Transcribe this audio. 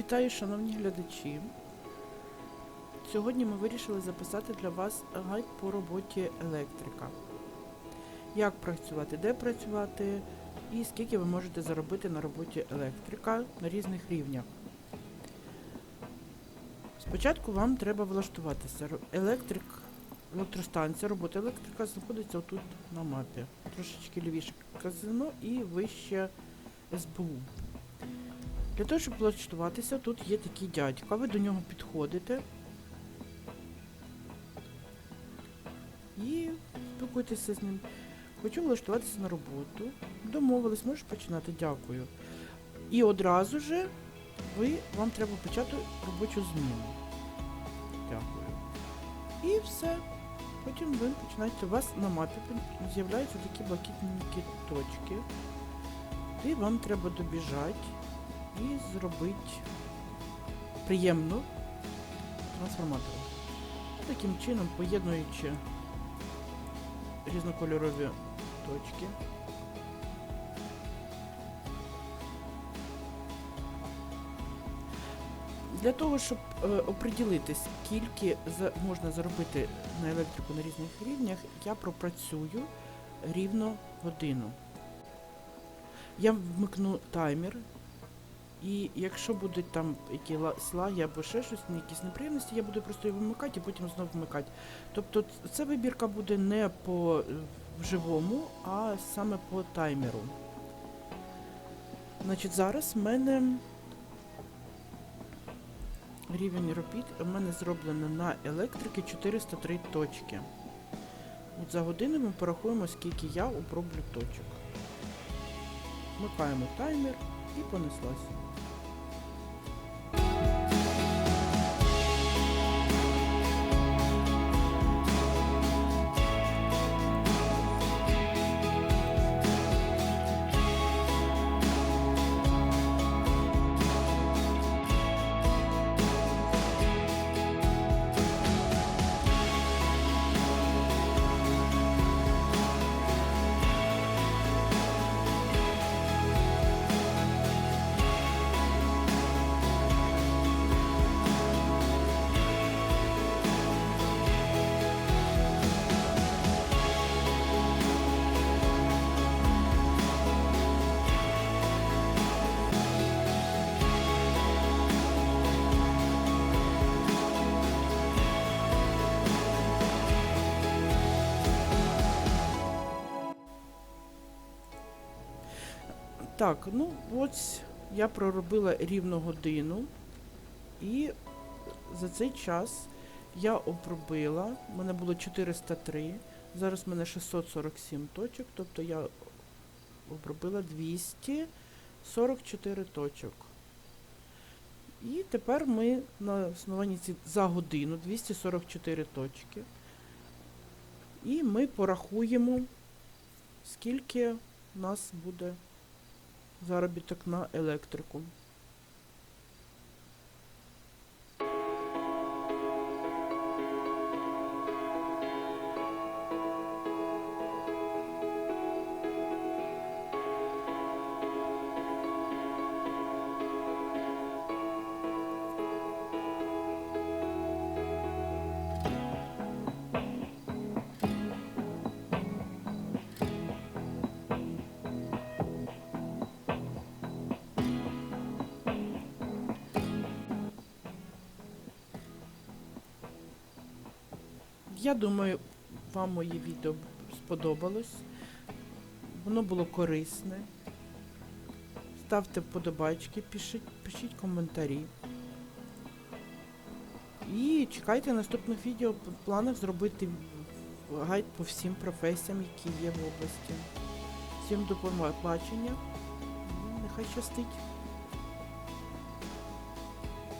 Вітаю, шановні глядачі. Сьогодні ми вирішили записати для вас гайд по роботі електрика. Як працювати, де працювати і скільки ви можете заробити на роботі електрика на різних рівнях. Спочатку вам треба влаштуватися. Електрик, електростанція, робота електрика знаходиться отут на мапі. Трошечки лівіше казино і вище СБУ. Для того, щоб влаштуватися, тут є такий дядька. Ви до нього підходите і спілкуєтеся з ним. Хочу влаштуватися на роботу. Домовились, можеш починати, дякую. І одразу же ви, вам треба почати робочу зміну. Дякую. І все. Потім ви починаєте. У вас на мапі з'являються такі блакитненькі точки. І вам треба добіжати і зробити приємну трансформатору. Таким чином, поєднуючи різнокольорові точки. Для того, щоб е, оприділити, скільки за, можна заробити на електрику на різних рівнях, я пропрацюю рівно годину. Я вмикну таймер, і якщо будуть там які ла- слаги або ще щось, ну, якісь неприємності, я буду просто його вимикати і потім знову вмикати. Тобто ця вибірка буде не по е, живому, а саме по таймеру. Значить, зараз в мене рівень робіт у мене зроблено на електрики 403 точки. От за годину ми порахуємо, скільки я оброблю точок. Вмикаємо таймер і понеслась. Так, ну ось я проробила рівно годину, і за цей час я обробила, в мене було 403, зараз в мене 647 точок, тобто я обробила 244 точок. І тепер ми на основанні ці за годину 244 точки. І ми порахуємо, скільки у нас буде заробіток на електрику. Я думаю, вам моє відео сподобалось. Воно було корисне. Ставте вподобайки, пишіть, пишіть коментарі. І чекайте наступних відео в планах зробити гайд по всім професіям, які є в області. Всім до побачення. Нехай щастить.